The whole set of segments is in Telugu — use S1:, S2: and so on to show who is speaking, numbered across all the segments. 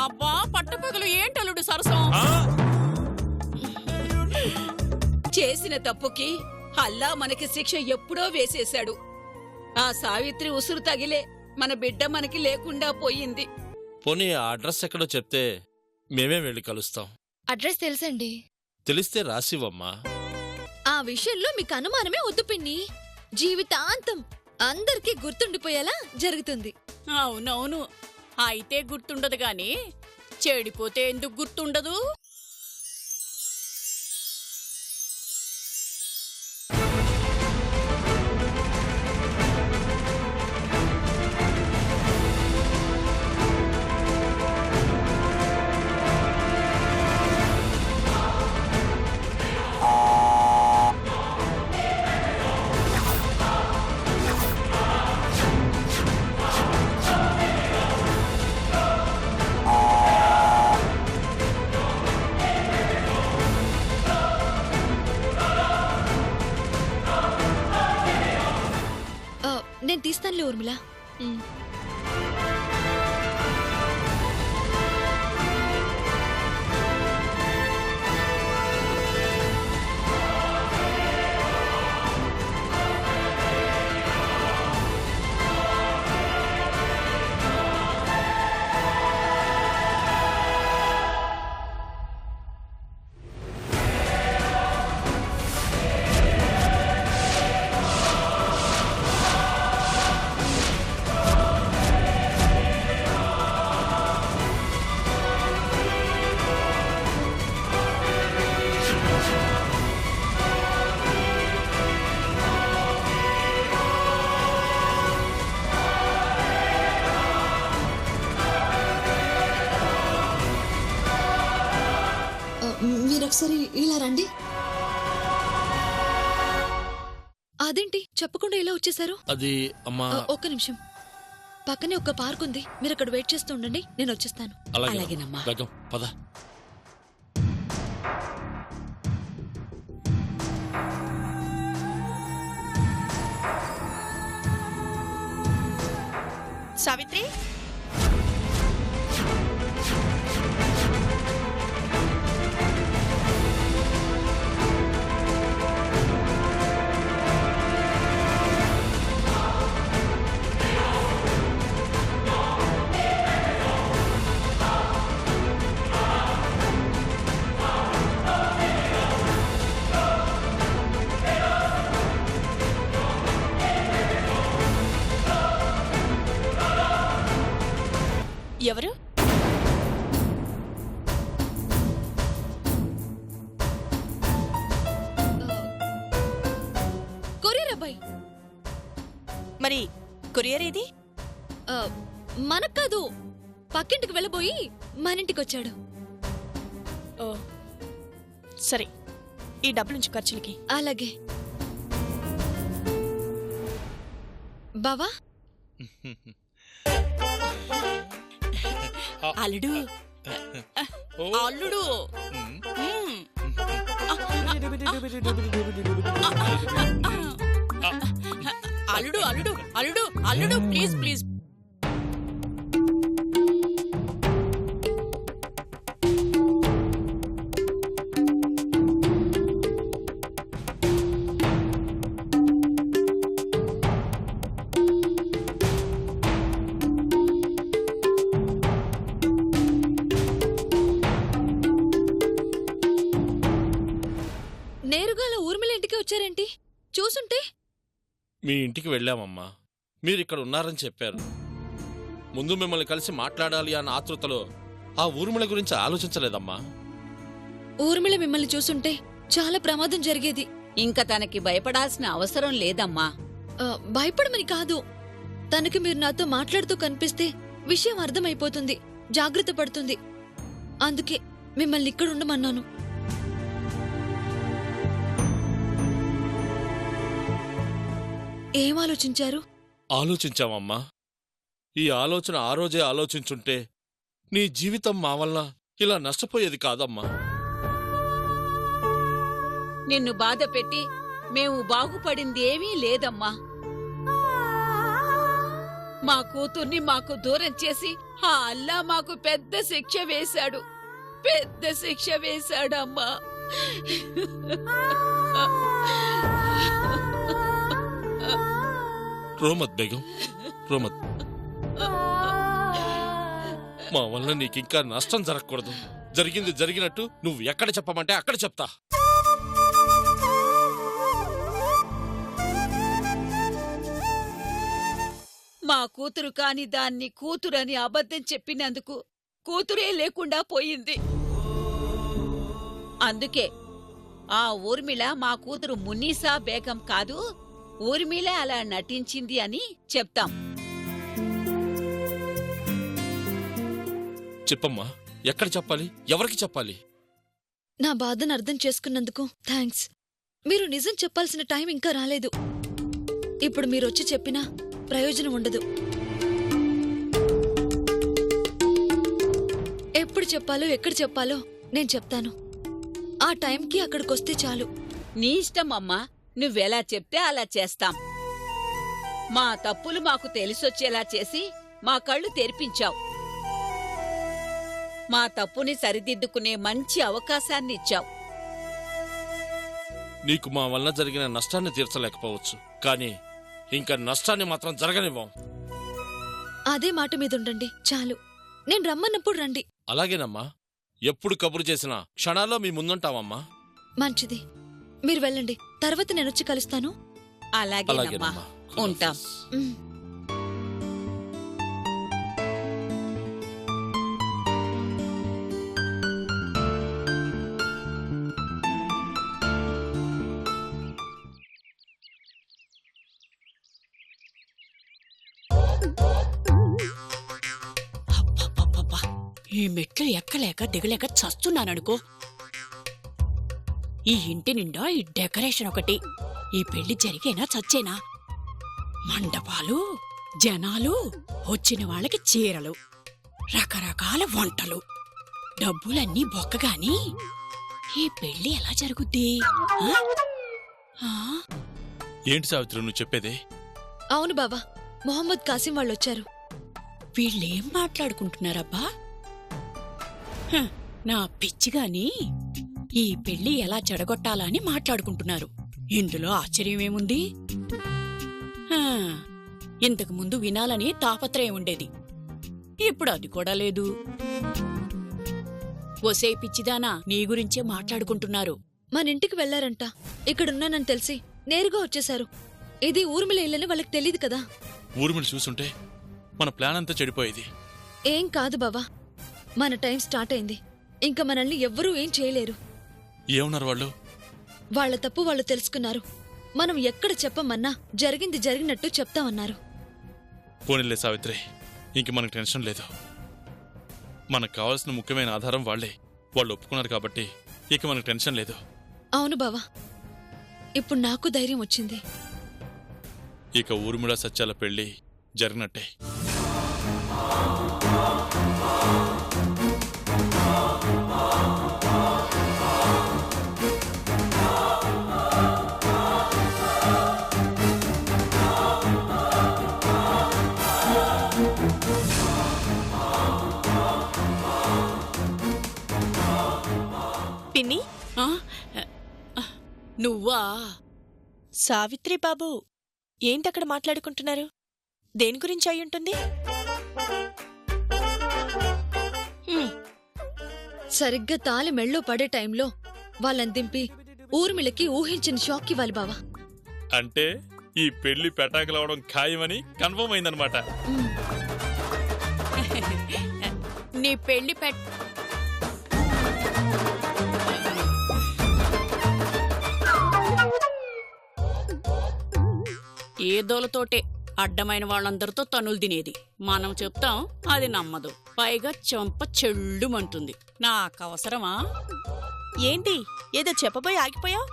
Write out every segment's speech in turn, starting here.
S1: అబ్బా పట్టపగలు ఏంటలుడు సరసం?
S2: ఆ?
S3: చేసిన తప్పుకి అల్లా మనకి శిక్ష ఎప్పుడో వేసేశాడు. ఆ సావిత్రి ఉసురు తగిలే మన బిడ్డ మనకి లేకుండా పోయింది.
S2: పోనీ ఆ అడ్రస్ ఎక్కడో చెప్తే మేమే వెళ్ళి కలుస్తాం.
S4: అడ్రస్ తెలుసండి.
S2: తెలిస్తే రాసివమ్మా
S4: ఆ విషయంలో మీకు అనుమానమే వద్దు పిన్ని. జీవితాంతం అందరికీ గుర్తుండిపోయేలా జరుగుతుంది.
S1: అవునవును. అయితే గుర్తుండదు గాని చెడిపోతే ఎందుకు గుర్తుండదు?
S4: ఒకసారి ఇలా రండి. అదేంటి? చెప్పకుండా ఇలా వచ్చేసారు
S2: అది అమ్మా.
S4: ఒక్క నిమిషం. పక్కనే ఒక పార్క్ ఉంది. మీరు అక్కడ వెయిట్ చేస్తూ ఉండండి. నేను వచ్చేస్తాను.
S2: అలాగే
S3: అలాగేనమ్మా.
S2: పద.
S5: సావిత్రి
S4: మన ఇంటికి వచ్చాడు
S5: ఓ సరే ఈ డబ్బులుంచు ఖర్చులకి.
S4: అలాగే. బావా?
S1: అల్లుడు.
S2: ఓ.
S1: అల్లుడు. అల్లుడు అల్లుడు అల్లుడు అల్లుడు ప్లీజ్ ప్లీజ్.
S2: మీ ఇంటికి వెళ్ళామమ్మా. మీరు ఇక్కడ ఉన్నారని చెప్పారు. ముందు మిమ్మల్ని కలిసి మాట్లాడాలి అన్న ఆతృతలో ఆ ఊర్మిళ గురించి ఆలోచించలేదమ్మా.
S4: ఊర్మిళ మిమ్మల్ని చూసుంటే చాలా ప్రమాదం జరిగేది.
S3: ఇంకా తనకి భయపడాల్సిన అవసరం లేదమ్మా.
S4: ఆ, భయపడమని కాదు. తనకి మీరు నాతో మాట్లాడుతూ కనిపిస్తే విషయం అర్థమైపోతుంది జాగ్రత్త పడుతుంది. అందుకే మిమ్మల్ని ఇక్కడ ఉండమన్నాను ఏం ఆలోచించారు
S2: ఆలోచించామమ్మా ఈ ఆలోచన ఆ రోజే ఆలోచించుంటే నీ జీవితం మా వల్ల ఇలా నష్టపోయేది కాదమ్మా.
S3: నిన్ను బాధ పెట్టి మేము బాగుపడింది ఏమీ లేదమ్మా. మా కూతుర్ని మాకు దూరం చేసి ఆ అల్లా మాకు పెద్ద శిక్ష వేశాడు. పెద్ద శిక్ష వేశాడమ్మా.
S2: రోమత్ బేగం. రోమత్ మా వల్ల నీకు ఇంకా నష్టం జరగకూడదు. జరిగింది జరిగినట్టు నువ్వు ఎక్కడ చెప్పమంటే అక్కడ చెప్తా.
S3: మా కూతురు కాని దాన్ని కూతురని అబద్ధం చెప్పినందుకు కూతురే లేకుండా పోయింది. అందుకే ఆ ఊర్మిళ మా కూతురు మునీసా బేగం కాదు ఊర్మిళ అలా నటించింది అని చెప్తాం.
S2: చెప్పమ్మా ఎక్కడ చెప్పాలి? ఎవరికి చెప్పాలి?
S4: నా బాధను అర్థం చేసుకున్నందుకు థ్యాంక్స్. మీరు నిజం చెప్పాల్సిన టైం ఇంకా రాలేదు. ఇప్పుడు మీరొచ్చి చెప్పినా ప్రయోజనం ఉండదు. ఎప్పుడు చెప్పాలో ఎక్కడ చెప్పాలో నేను చెప్తాను. ఆ టైంకి అక్కడికొస్తే చాలు.
S3: నీ ఇష్టం అమ్మా. నువ్వెలా చెప్తే అలా చేస్తాం. మా తప్పులు మాకు తెలిసొచ్చేలా చేసి మా కళ్ళు తెరిపించావు. మా తప్పుని సరిదిద్దుకునే మంచి అవకాశాన్ని ఇచ్చావు.
S2: నీకు మా వల్ల జరిగిన నష్టాన్ని తీర్చలేకపోవచ్చు. కానీ ఇంకా నష్టాన్ని మాత్రం జరగనివ్వం.
S4: అదే మాట మీద ఉండండి చాలు. నేను రమ్మన్నప్పుడు రండి.
S2: అలాగేనమ్మా. ఎప్పుడు కబురు చేసినా క్షణాల్లో మీ ముందుంటామమ్మా
S4: మంచిది. మీరు వెళ్ళండి. తర్వాత నేనొచ్చి కలుస్తాను.
S3: అలాగేనమ్మా
S2: అలాగేనమ్మా
S3: ఉంటాం.
S4: ఉమ్.
S1: అబ్బబ్బబ్బబ్బా. ఈ మెట్లు ఎక్కలేక దిగలేక చస్తున్నాననుకో. ఈ ఇంటి నిండా ఈ డెకరేషన్ ఒకటి. ఈ పెళ్ళి జరిగేనా చచ్చేనా? మండపాలు జనాలు వచ్చిన వాళ్ళకి చీరలు రకరకాల వంటలు. డబ్బులన్నీ బొక్కగాని. ఈ పెళ్ళి ఎలా జరుగుద్ది? ఆ? ఆ?
S6: ఏంటి సావిత్రి నువ్వు చెప్పేది?
S4: అవును బావా మొహమ్మద్ కాసిం వాళ్ళొచ్చారు.
S1: వీళ్ళేం మాట్లాడుకుంటున్నారబ్బా? హ, నా పిచ్చిగాని. ఈ పెళ్ళి ఎలా చెడగొట్టాలని మాట్లాడుకుంటున్నారు. ఇందులో ఆశ్చర్యమేముంది హ, ఇంతకు ముందు వినాలని తాపత్రయం ఉండేది. ఇప్పుడు అది కూడా లేదు. ఒసే పిచ్చిదానా నీ గురించే మాట్లాడుకుంటున్నారు.
S4: మన ఇంటికి వెళ్ళారంట ఇక్కడున్నానని తెలిసి నేరుగా వచ్చేశారు. ఇది ఊర్మిళ ఇల్లని వాళ్ళకి తెలియదు కదా.
S6: ఊర్మిళ చూసుంటే మన ప్లాన్ అంతా చెడిపోయేది.
S4: ఏం కాదు బావా. మన టైం స్టార్ట్ అయింది. ఇంకా మనల్ని ఎవ్వరూ ఏం చేయలేరు.
S6: ఏమన్నారు వాళ్ళు?
S4: వాళ్ళ తప్పు వాళ్ళు తెలుసుకున్నారు. మనం ఎక్కడ చెప్పమన్నా జరిగింది జరిగినట్టు చెప్తామన్నారు.
S6: పోనీలే సావిత్రి ఇంక మనకు టెన్షన్ లేదు. మనకు కావాల్సిన ముఖ్యమైన ఆధారం వాళ్ళే. వాళ్ళు ఒప్పుకున్నారు కాబట్టి ఇక మనకు టెన్షన్ లేదు.
S4: అవును బావా. ఇప్పుడు నాకు ధైర్యం వచ్చింది.
S6: ఇక ఊర్మిళ సత్యాల పెళ్ళి జరిగినట్టే.
S1: నువ్వా?
S5: సావిత్రి బాబు ఏంటక్కడ మాట్లాడుకుంటున్నారు? దేని గురించి అయి ఉంటుంది?
S1: హ్మ్.
S4: సరిగ్గా తాలి మెళ్ళో పడే టైంలో వాళ్ళని దింపి ఊర్మిళకి ఊహించిన షాక్ ఇవ్వాలి బావా.
S6: అంటే ఈ పెళ్ళి పెటాకులవడం ఖాయమని కన్ఫర్మ్ అయిందనమాట.
S1: నీ పెళ్ళి పెట్ ఏదోలతోటే అడ్డమైన వాళ్ళందరితో తనులు తినేది. మనం చెప్తాం అది నమ్మదు. పైగా చెంప చెల్లుమంటుంది నాకు అవసరమా?
S5: ఏంటి? ఏదో చెప్పబోయి ఆగిపోయావు?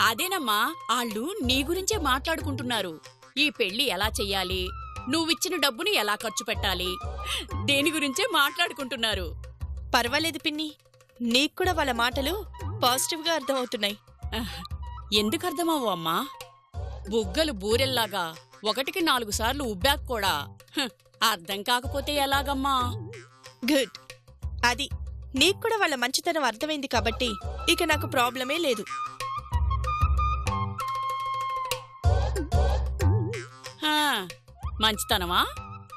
S1: అదేనమ్మా వాళ్ళు నీ గురించే మాట్లాడుకుంటున్నారు. ఈ పెళ్ళి ఎలా చెయ్యాలి? నువ్విచ్చిన డబ్బుని ఎలా ఖర్చు పెట్టాలి? దేని గురించే మాట్లాడుకుంటున్నారు?
S5: పర్వాలేదు పిన్ని. నీకు కూడా వాళ్ళ మాటలు పాజిటివ్గా అర్థమవుతున్నాయి.
S1: ఎందుకు అర్థమవ్వు అమ్మా? బుగ్గలు బూరెల్లాగా ఒకటికి నాలుగు సార్లు ఉబ్బాక్ కూడా. హ్, అర్థం కాకపోతే ఎలాగమ్మా?
S5: గుడ్. అది నీకు కూడా వాళ్ళ మంచితనం అర్థమైంది కాబట్టి ఇక నాకు ప్రాబ్లమే లేదు.
S1: హా, మంచితనమా?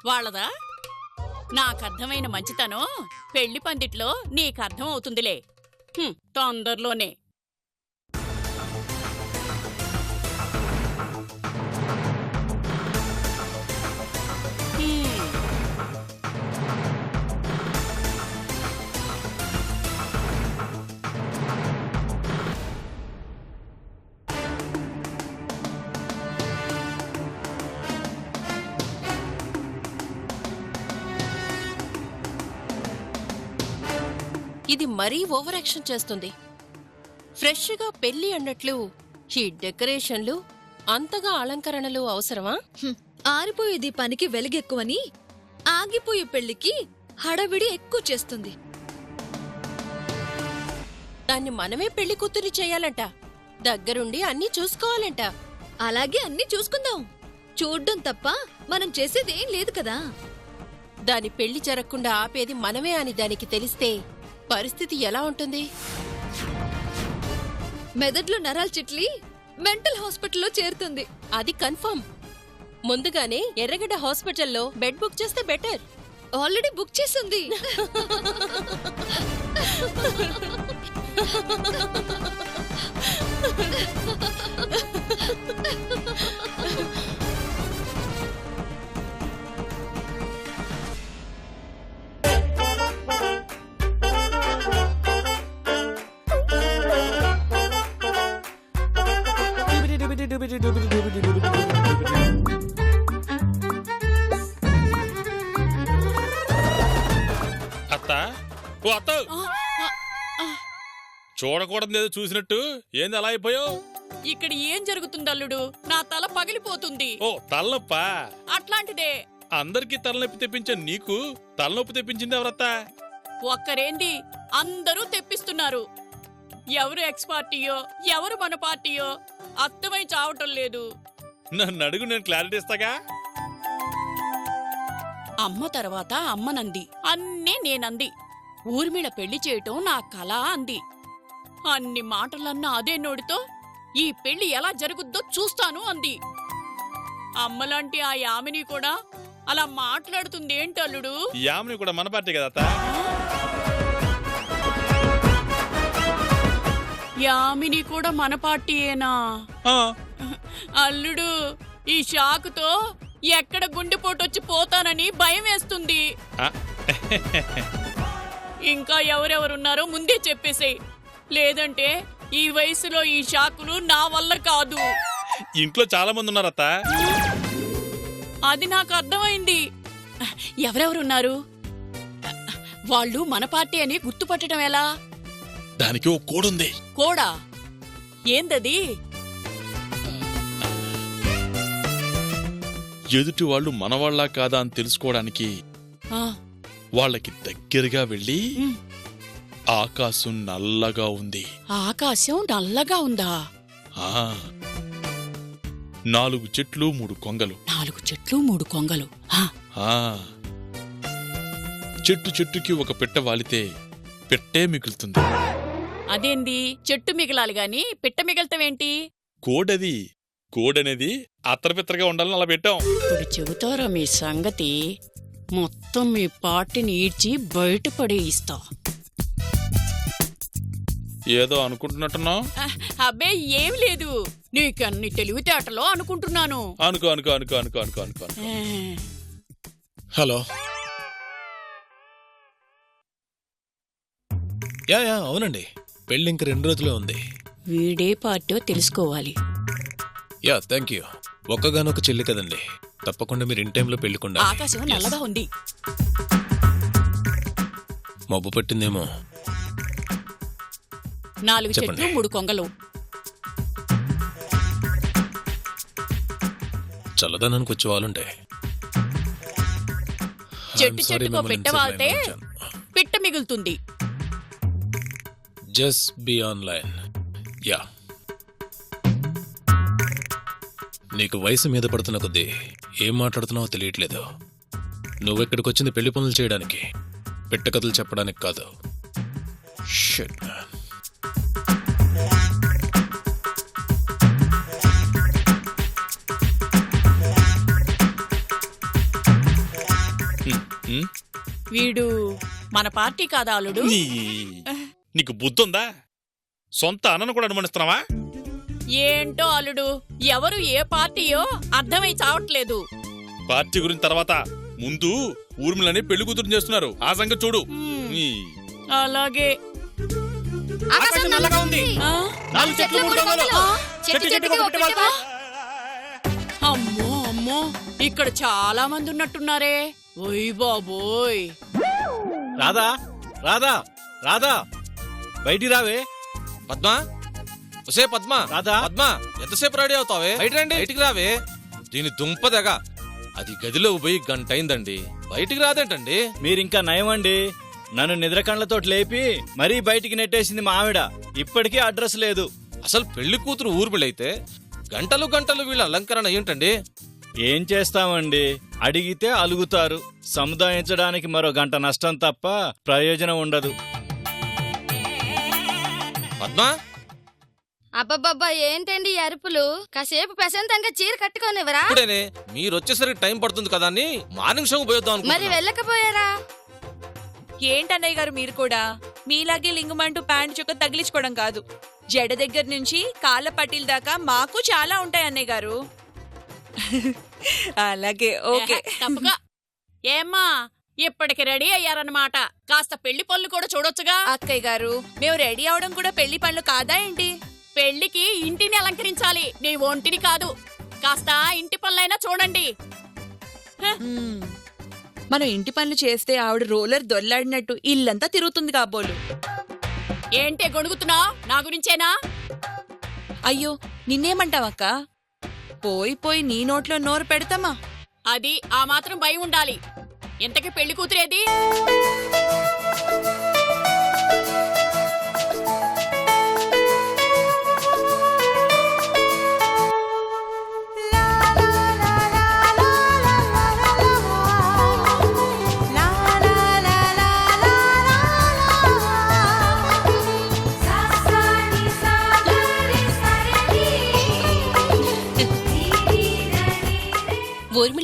S1: వాళ్ళదా? నాకర్థమైన మంచితనం పెళ్ళి పందిట్లో నీకర్థం అవుతుందిలే తొందరలోనే.
S7: ఇది మరీ ఓవర్ యాక్షన్ చేస్తుంది. ఫ్రెష్గా పెళ్ళి అన్నట్లు ఈ డెకరేషన్లు అంతగా అలంకరణలు అవసరమా.
S4: ఆరిపోయే దీపానికి వెలుగెక్కువని ఆగిపోయే పెళ్ళికి హడావిడి ఎక్కువ చేస్తుంది.
S7: దాన్ని మనమే పెళ్ళి కూతురి చేయాలంట. దగ్గరుండి అన్నీ చూసుకోవాలంట.
S4: అలాగే అన్ని చూసుకుందాం. చూడ్డం తప్ప మనం చేసేదేం లేదు కదా.
S7: దాని పెళ్ళి జరగకుండా ఆపేది మనమే అని దానికి తెలిస్తే పరిస్థితి ఎలా ఉంటుంది?
S4: మెదడులో నరాలు చిట్లి మెంటల్ హాస్పిటల్లో చేరుతుంది.
S7: అది కన్ఫర్మ్. ముందుగానే ఎర్రగడ్డ హాస్పిటల్లో బెడ్ బుక్ చేస్తే బెటర్.
S4: ఆల్రెడీ బుక్ చేసింది.
S6: అత్త ఓ అత్త. చూడకూడదు ఏదో చూసినట్టు. ఏంది అలా అయిపోయావు?
S1: ఇక్కడ ఏం జరుగుతుంది అల్లుడు? నా తల పగిలిపోతుంది.
S6: ఓ తలనొప్పా?
S1: అట్లాంటిదే.
S6: అందరికీ తలనొప్పి తెప్పించే నీకు తలనొప్పి తెప్పించింది ఎవరత్తా?
S1: ఒక్కరేంది? అందరూ తెప్పిస్తున్నారు. ఎవరు ఎక్స్ పార్టీయో ఎవరు మన పార్టీయో అర్థమై చావటం లేదు.
S6: నన్ను అడుగు నేను క్లారిటీ ఇస్తాగా?
S1: అమ్మ తర్వాత అమ్మనంది అన్నీ నేనంది. ఊర్మిళ పెళ్ళి చేయటం నా కళ అంది. అన్ని మాటలన్నా అదే నోడితో ఈ పెళ్ళి ఎలా జరుగుద్దో చూస్తాను అంది. అమ్మలాంటి ఆ యామిని కూడా అలా మాట్లాడుతుంది ఏంటల్లుడు
S6: యామిని కూడా మన పార్టీ కదా
S1: యామిని కూడా మన పార్టీయేనా? అల్లుడు ఈ షాకుతో ఎక్కడ గుండెపోటొచ్చి పోతానని భయం వేస్తుంది. ఇంకా ఎవరెవరున్నారో ముందే చెప్పేసేయ్. లేదంటే ఈ వయసులో ఈ షాకులు నా వల్ల కాదు.
S6: ఇంట్లో చాలా మంది ఉన్నారు అత్త
S1: అది నాకు అర్థమైంది. ఎవరెవరున్నారు? వాళ్ళు మన పార్టీ అని గుర్తుపట్టడం ఎలా?
S6: దానికి ఓ కోడ్ ఉంది
S1: కోడా? ఏందది?
S6: ఎదుటి వాళ్ళు మనవాళ్ళ కాదా అని తెలుసుకోవడానికి
S1: ఆ,
S6: వాళ్ళకి దగ్గరగా వెళ్ళి ఆకాశం నల్లగా ఉంది.
S1: ఆకాశం నల్లగా ఉందా?
S6: ఆ. నాలుగు చెట్లు మూడు కొంగలు.
S1: నాలుగు చెట్లు మూడు కొంగలు.
S6: చెట్టు చెట్టుకి ఒక పెట్ట వాలితే పెట్టే మిగులుతుంది.
S1: అదేంది? చెట్టు మిగలాలి గాని పిట్ట మిగలతమేంటి
S6: కోడది. కోడనేది అత్తరపిత్తరగా ఉండాలని అలా పెట్టాం.
S1: ఇప్పుడు చెబుతారా మీ సంగతి? మొత్తం మీ పార్టీని ఈడ్చి బయటపడే ఇస్తా
S6: ఏదో అనుకుంటున్నట్టున్నావు?
S1: అబ్బే ఏం లేదు. నీకన్ని తెలివితేటలో అనుకుంటున్నాను.
S6: అనుకో అనుకో అనుకో అనుకో అనుకో అనుకో
S8: హలో. యా యా అవునండి. పెళ్ళి ఇంక రెండు రోజులే ఉంది.
S1: వీడే పార్టో తెలుసుకోవాలి.
S8: Yeah thank you. ఒక్కగానొక చెల్లి కదండి. తప్పకుండా మీరు ఇన్ టైంలో పెళ్ళికుండా
S1: ఆకాశం నల్లగా ఉంది.
S8: మబ్బు పట్టిందేమో.
S1: నాలుగు
S8: చెప్పండి.
S1: చెట్లు మూడు కొంగలు.
S8: చల్లదనానికి వచ్చే వాళ్ళుండే
S1: చెట్టు చెట్టుకో పిట్ట వాళ్తే పిట్ట మిగులుతుంది.
S8: జస్ట్ బి ఆన్లైన్ యా నీకు వయసు మీద పడుతున్న కొద్దీ ఏం మాట్లాడుతున్నావో తెలియట్లేదు. నువ్వెక్కడికి వచ్చింది పెళ్ళి పనులు చేయడానికి? పెట్టకథలు చెప్పడానికి కాదు.
S1: వీడు మన పార్టీ కాదా అల్లుడు?
S6: నీ- నీకు బుద్ధుందా? సొంత అన్నను కూడా అనుమానిస్తున్నావా?
S1: ఏంటో అల్లుడు ఎవరు ఏ పార్టీయో అర్థమై చావట్లేదు.
S6: పార్టీ గురించి తర్వాత ముందు ఊర్మిలని పెళ్ళి కూతురు చేస్తున్నారు. ఆ సంగతి చూడు.
S1: అలాగే.
S9: ఆకాశం నల్లగా ఉంది.
S1: ఆ?
S9: నాలుగు చెట్లు మూడు దొంగలు చెట్టు చెట్టుకు ఒకటి వాల్తా.
S1: అమ్మో అమ్మో. ఇక్కడ చాలా మంది ఉన్నట్టున్నారే. ఓయ్ బాబోయ్.
S10: రాధా రాధా రాధా. బయటికి రావే.
S2: పద్మా? ఒసే పద్మా?
S10: రాధా.
S2: పద్మా ఎంతసేపు రెడీ అవుతావే? బయట రండి. బయటికి రావే. దీని దుంపదగ అది గదిలో పోయి గంట అయిందండి బయటికి రాదేంటండి?
S10: మీరింకా నయమండి. నన్ను నిద్ర కళ్ళతో లేపి మరీ బయటికి నెట్టేసింది మా ఆవిడ. ఇప్పటికీ అడ్రస్ లేదు.
S2: అసలు పెళ్ళి కూతురు ఊర్మిళైతే గంటలు గంటలు వీళ్ళ అలంకరణ ఏంటండి?
S10: ఏం చేస్తామండి? అడిగితే అలుగుతారు. సముదాయించడానికి మరో గంట నష్టం తప్ప ప్రయోజనం ఉండదు.
S2: పద్మా?
S9: అబ్బబ్బబ్బా ఏంటండి ఈ అరుపులు? కాసేపు ప్రశాంతంగా చీర కట్టుకోనివరా
S2: ఇప్పుడేనే మీరు వచ్చేసరికి టైం పడుతుంది కదా అని మార్నింగ్ షో పోయొద్దాం
S9: మరి. వెళ్ళకపోయారా?
S5: ఏంటన్నయ్య గారు మీరు కూడా? మీలాగే లింగమంటూ ప్యాంట్ చుక్క తగిలించుకోవడం కాదు. జడ దగ్గర నుంచి కాళ్ళ పట్టీల దాకా మాకు చాలా ఉంటాయి అన్నయ్య గారు. అలాగే ఓకే.
S1: తప్పుగా ఏమ్మా ఇప్పటికి రెడీ అయ్యారన్నమాట. కాస్త పెళ్ళి పనులు కూడా చూడొచ్చుగా.
S5: అక్కయ్య గారు మేము రెడీ అవడం కూడా పెళ్ళి పనులు కాదా ఏంటి?
S1: పెళ్ళికి ఇంటిని అలంకరించాలి. నీ ఒంటిని కాదు. కాస్త ఇంటి పనులైనా చూడండి.
S5: మ్మ్. మనం ఇంటి పనులు చేస్తే ఆవిడ రోలర్ దొల్లాడినట్టు ఇల్లంతా తిరుగుతుంది కాబోలు.
S1: ఏంటే గొణుగుతున్నావు? నా గురించేనా?
S5: అయ్యో నిన్నేమంటావక్క? పోయి పోయి నీ నోట్లో నోరు పెడతామా?
S1: అది ఆ మాత్రం భయం ఉండాలి. ఇంతకీ పెళ్ళి కూతురేది?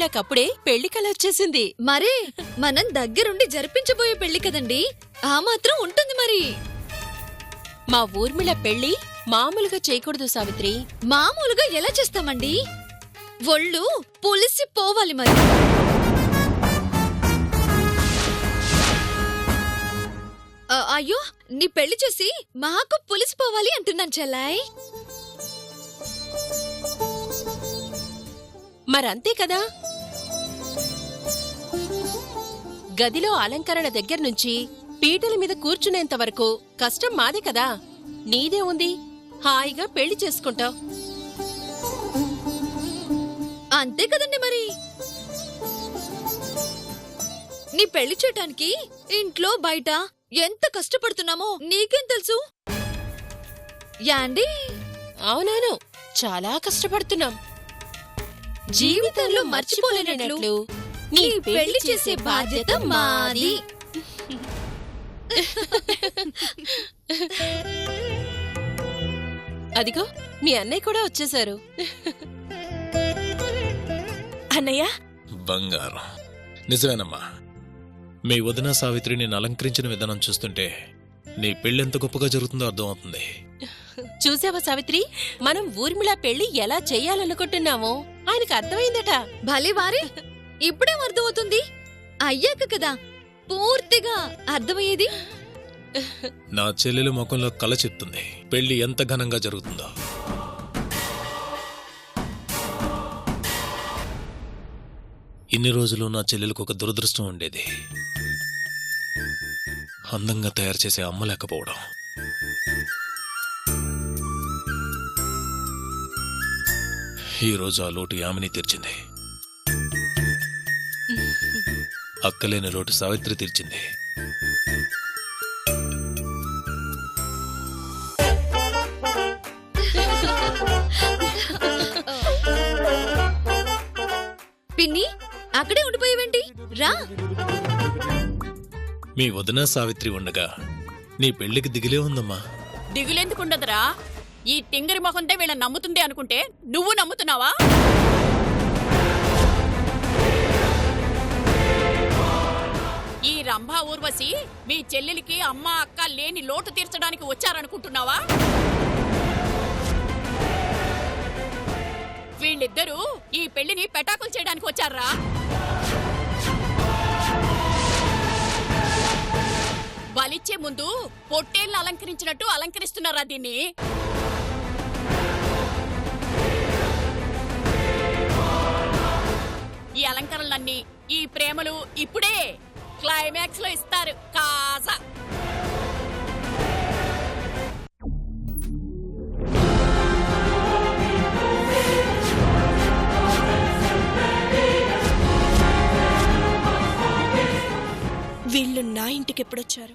S7: ఊర్మిళకప్పుడే పెళ్ళి కల వచ్చేసింది.
S4: మరే మనం దగ్గరుండి జరిపించబోయే పెళ్ళి కదండి. ఆ మాత్రం ఉంటుంది మరి.
S7: మా ఊర్మిళ పెళ్ళి మామూలుగా చేయకూడదు సావిత్రి.
S4: మామూలుగా ఎలా చేస్తామండి? ఒళ్ళు పులిసి పోవాలి మరి. అయ్యో నీ పెళ్ళి చూసి మాకు పులిసిపోవాలి అంటున్నాను చెల్లాయ్.
S7: మరంతే కదా? గదిలో అలంకరణ దగ్గర నుంచి పీటల మీద కూర్చునేంత వరకు కష్టం మాదే కదా? నీదే ఉంది. హాయిగా పెళ్ళి చేసుకుంటావు.
S4: అంతే కదండి మరి. నీ పెళ్ళి చేయటానికి ఇంట్లో బయట ఎంత కష్టపడుతున్నామో నీకేం తెలుసు? యాండి?
S7: అవునవును చాలా కష్టపడుతున్నాం. జీవితంలో మర్చిపోలేనట్లు నీ పెళ్ళి చేసే బాధ్యత మాది. అదిగో మీ అన్నయ్య కూడా వచ్చేశారు
S5: అన్నయ్య?
S8: బంగారం. నిజమేనమ్మా. మీ వదిన సావిత్రి నేను అలంకరించిన విధానం చూస్తుంటే నీ పెళ్ళెంత గొప్పగా జరుగుతుందో అర్థమవుతుంది.
S7: చూసావా సావిత్రి? మనం ఊర్మిళ పెళ్ళి ఎలా చెయ్యాలనుకుంటున్నామో ఆయనకు అర్థమైందట.
S4: భలే వారే. ఇప్పుడేం అర్థమవుతుంది? అయ్యాక కదా. పూర్తిగా అర్థమయ్యేది?
S8: నా చెల్లెలు ముఖంలో కల చెప్తుంది. పెళ్ళి ఎంత ఘనంగా జరుగుతుందో. ఇన్ని రోజులు నా చెల్లెలకు ఒక దురదృష్టం ఉండేది. అందంగా తయారు చేసే అమ్మ లేకపోవడం. ఈ రోజు ఆ లోటు యామిని తీర్చింది. అక్కలేని లోటు సావిత్రి తీర్చింది.
S4: అక్కడే ఉండిపోయేవేంటి? రా.
S8: మీ వదిన సావిత్రి ఉండగా నీ పెళ్ళికి దిగిలే ఉందమ్మా.
S1: దిగులెందుకుండదురా ఈ తింగరి మొహందే వీళ్ళ నమ్ముతుంది అనుకుంటే నువ్వు నమ్ముతున్నావా? ఈ రంభా ఊర్వశి మీ చెల్లెలికి అమ్మ అక్క లేని లోటు తీర్చడానికి వచ్చారనుకుంటున్నావా? వీళ్ళిద్దరూ ఈ పెళ్ళిని పెటాకులు చేయడానికి వచ్చారా? బలిచ్చే ముందు పొట్టేళ్ళు అలంకరించినట్టు అలంకరిస్తున్నారా దీన్ని? ఈ అలంకరణలన్నీ ఈ ప్రేమలు ఇప్పుడే క్లైమాక్స్లో ఇస్తారు. కాసా
S11: వీళ్ళు నా ఇంటికి ఎప్పుడొచ్చారు?